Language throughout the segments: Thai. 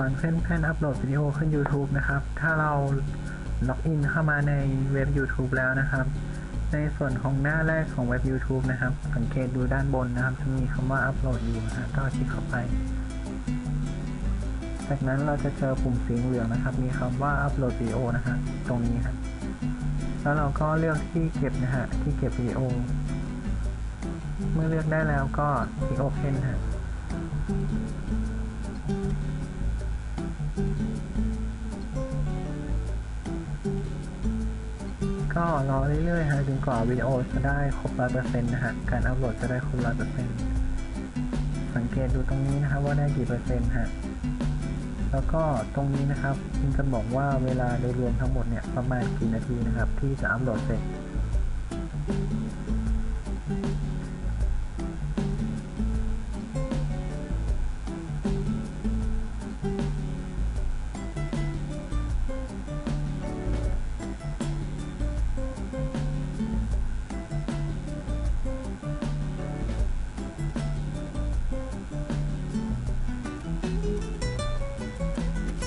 ส่วนเพื่นอัปโหลดวิดีโอขึ้น YouTube นะครับ ถ้าเราล็อกอินเข้ามาในเว็บ YouTube แล้วนะครับ ในส่วนของหน้าแรกของเว็บ YouTube นะครับ สังเกตดูด้านบนนะครับ จะมีคำว่าอัปโหลดอยู่นะฮะก็คลิกเข้าไป จากนั้นเราจะเจอปุ่มสีเหลืองนะครับ มีคำว่าอัปโหลดวิดีโอนะฮะตรงนี้ครับแล้วเราก็เลือกที่เก็บนะฮะที่เก็บวิดีโอ เมื่อเลือกได้แล้วก็คลิก Open ฮะ ก็รอเรื่อยๆฮะจนกว่าวิดีโอจะได้ครบร้อยเปอร์เซ็นต์นะฮะการอัปโหลดจะได้ครบร้อยเปอร์เซ็นต์สังเกตดูตรงนี้นะครับว่าได้กี่เปอร์เซ็นต์ฮะแล้วก็ตรงนี้นะครับมันจะบอกว่าเวลาโดยรวมทั้งหมดเนี่ยประมาณกี่นาทีนะครับ ที่จะอัปโหลดเสร็จ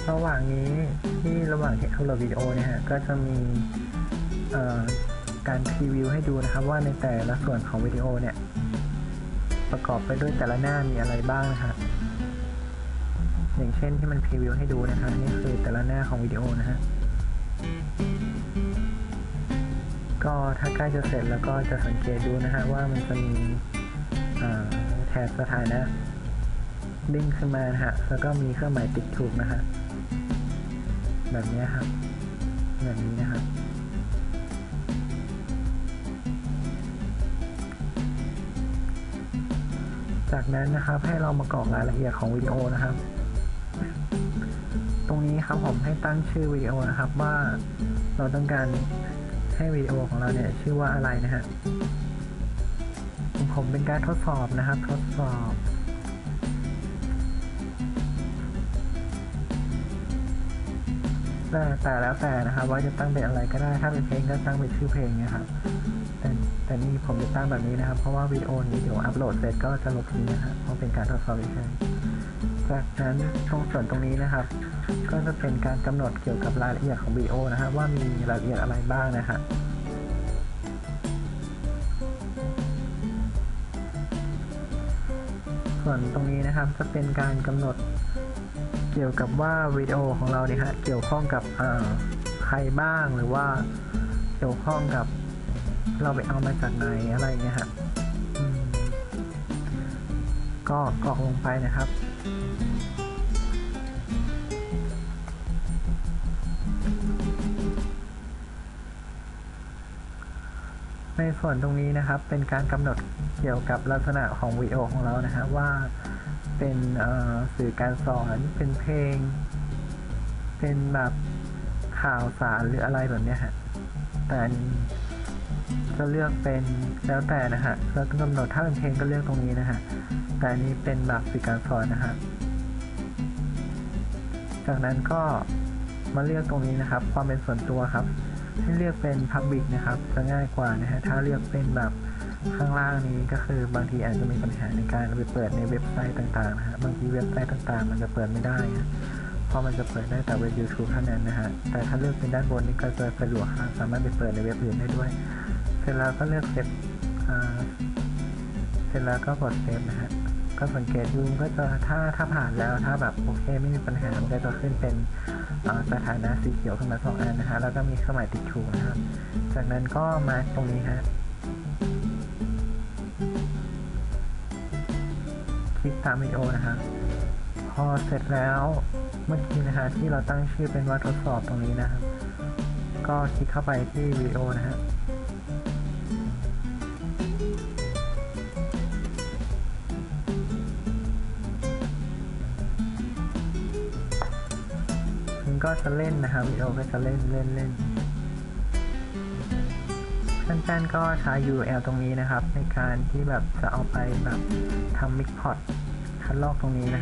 ระหว่างนี้ที่ระหว่างที่อัปโหลดวิดีโอเนี่ยฮะก็จะมีการพรีวิวให้ดูนะครับว่าในแต่ละส่วนของวิดีโอเนี่ย ประกอบไปด้วยแต่ละหน้ามีอะไรบ้างนะครับอย่างเช่นที่มันพรีวิวให้ดูนะครับนี่คือแต่ละหน้าของวิดีโอนะฮะก็ถ้าใกล้จะเสร็จแล้วก็จะสังเกตดูนะฮะว่ามันจะมีแถบสถานะดิ้งขึ้นมานะฮะแล้วก็มีเครื่องหมายติ๊กถูกนะฮะ แบบนี้ครับ แบบนี้นะครับจากนั้นนะครับให้เรามากรอกรายละเอียดของวิดีโอนะครับ ตรงนี้ครับผมให้ตั้งชื่อวิดีโอนะครับว่าเราต้องการให้วิดีโอของเราเนี่ยชื่อว่าอะไรนะฮะผมเป็นการทดสอบนะครับ ทดสอบ แต่แต่แล้วแต่นะครับว่าจะตั้งเป็นอะไรก็ได้ ถ้าเป็นเพลงก็ตั้งเป็นชื่อเพลงนะครับ แต่แต่นี่ผมจะตั้งแบบนี้นะครับ เพราะว่าวิดีโอนี้เดี๋ยวอัปโหลดเสร็จก็จะลบทิ้งนะครับเพราะเป็นการทดสอบเฉยๆจากนั้นตรงส่วนตรงนี้นะครับ ก็จะเป็นการกำหนดเกี่ยวกับรายละเอียดของวิดีโอนะครับ ว่ามีรายละเอียดอะไรบ้างนะครับส่วนตรงนี้นะครับจะเป็นการกำหนด เกี่ยวกับว่าวิดีโอของเราเนี่ยฮะเกี่ยวข้องกับใครบ้างหรือว่าเกี่ยวข้องกับเราไปเอามาจากไหนอะไรเงี้ยฮะก็กรอกลงไปนะครับ ในส่วนตรงนี้นะครับเป็นการกำหนดเกี่ยวกับลักษณะของวิดีโอของเรานะฮะว่าเป็นสื่อการสอนเป็นเพลง เป็นแบบข่าวสารหรืออะไรแบบนี้ฮะแต่จะเลือกเป็นแล้วแต่นะฮะเราต้องกำหนดถ้าเป็นเพลงก็เลือกตรงนี้นะฮะแต่อันนี้เป็นแบบสื่อการสอนนะฮะจากนั้นก็มาเลือกตรงนี้นะครับ ความเป็นส่วนตัวครับ ให้เลือกเป็น Public นะครับจะง่ายกว่านะฮะถ้าเลือกเป็นแบบข้างล่างนี้ก็คือบางทีอาจจะมีปัญหาในการไปเปิดในเว็บไซต์ต่างๆนะฮะบางทีเว็บไซต์ต่างๆ มันจะเปิดไม่ได้นะเพราะมันจะเปิดได้แต่เว็บ YouTube เท่านั้นนะฮะแต่ถ้าเลือกเป็นด้านบนนี้ก็จะสะดวกครับสามารถไปเปิดในเว็บอื่นได้ด้วย เสร็จแล้วก็เลือกเซฟเสร็จแล้วก็กดเซฟนะฮะ ก็สังเกตดูก็จะถ้าถ้าผ่านแล้วถ้าแบบโอเคไม่มีปัญหามันก็จะขึ้นเป็นสถานะสีเขียวขึ้นมาสองอันนะฮะแล้วก็มีเครื่องหมายติ๊กถูนะครับ จากนั้นก็มาตรงนี้ฮะคลิกตามวิดีโอนะฮะพอเสร็จแล้วเมื่อกี้นะฮะที่เราตั้งชื่อเป็นว่าทดสอบตรงนี้นะครับ ก็คลิกเข้าไปที่วิดีโอนะฮะ ก็จะเล่นนะครับวิดีโอก็จะเล่นเล่นเล่นเพื่อนๆก็ใช้ URL ตรงนี้นะครับ ในการที่แบบจะเอาไปแบบทำมิกพอดคัดลอกตรงนี้นะ